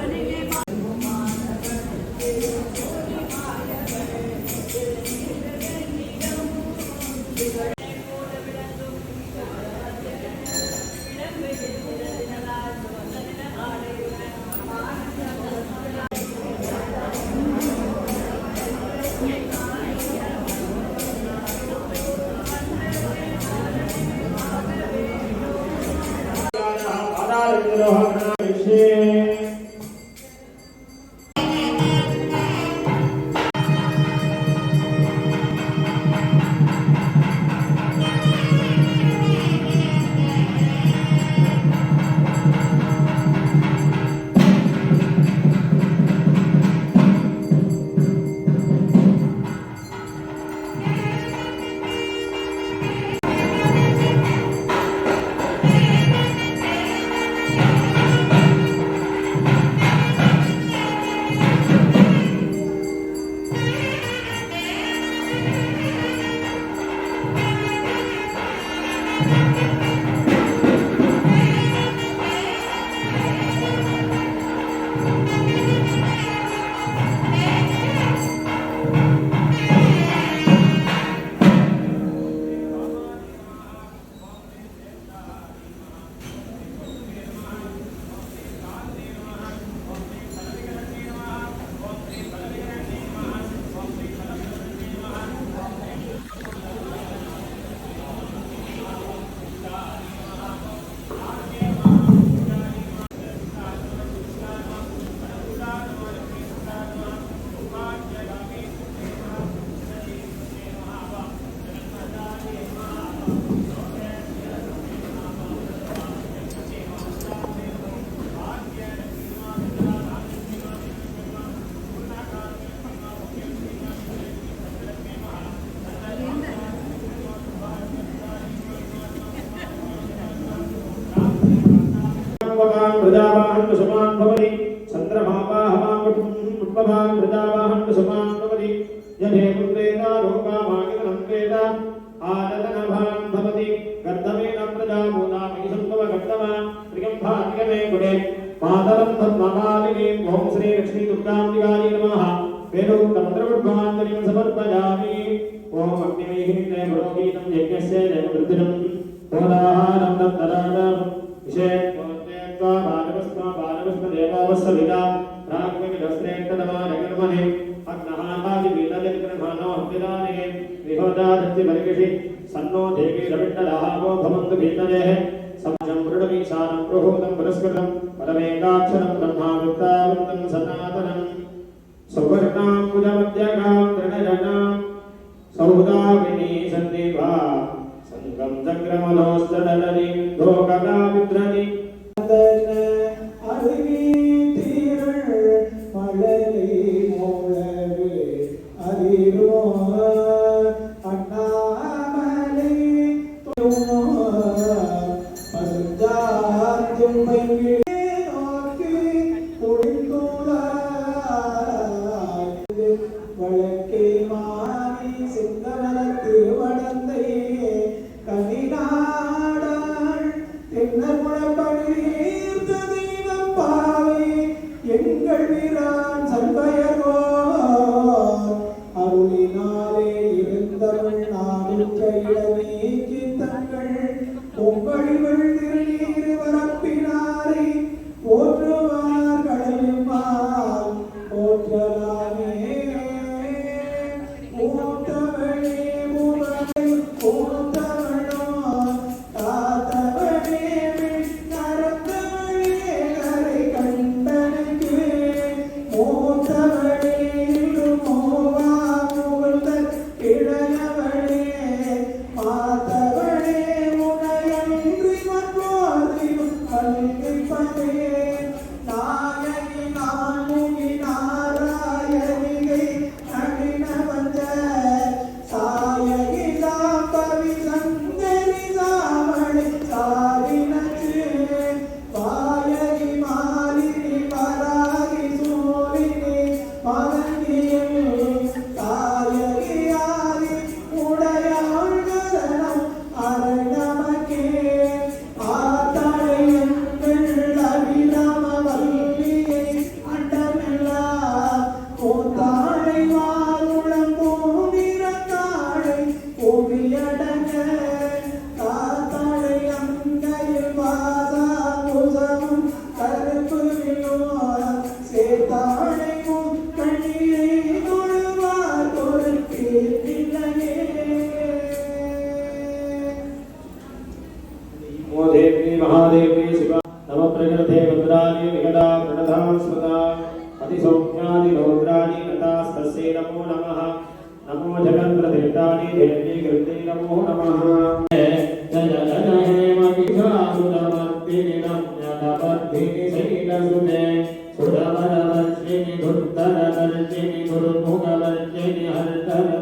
Hallelujah. ప్రజావాహన్ Suman భవతి చంద్రమాపాహమాం చంద్రమావాహమాన్ ప్రజావాహం సుమాన్ భవతి జనే పుత్రేత లోకామాగినం వేద ఆనదనభాన్ భవతి గర్ధమేన ప్రజామూనామై సంభవ గర్ధమ ప్రియంభానిగమే గుడే మాతరం తన్మమాలిని ఓం శ్రీ లక్ష్మీ దుర్గాం దుర్గాంబికాయ నమః వేదోక్తమంత్రపుష్పాంజలిం సమర్పయామి ఓం అగ్నిమేహినే పురోహితం యజ్ఞస్య జయవృద్ధిరం ఓదాహారం దత్తరాడం విషయ सर्वसविनाम राग में रसनेत नमः नगरमने अग्नहानादि वीतले प्रभानो हतिराने विहोदादत्ति बलकेशि सन्नो देवी रविण्डलाहागो भवन्तु भीतलेः समजं मृडमीशानं प्रहोदं पुरस्कृतं परमेकाक्षरं ब्रह्मावृत्तावृत्तं सनातनं सौवर्णां कुलमध्यगां प्रणयनां सौदाविनी सन्निभा सङ्गं चक्रमनोस्तदलिं धोकदा विद्रन् नमः। नमो जगन्प्रदेशानि देवी कृते नमो नमः। जय जय हेम विधासुतमर्पिणं यतपद्धिनि शैलसुते सुरवरवर्षिणि धुत्तरवर्षिणि गुरुमुखवर्षिणि हर्तरवर्षिणि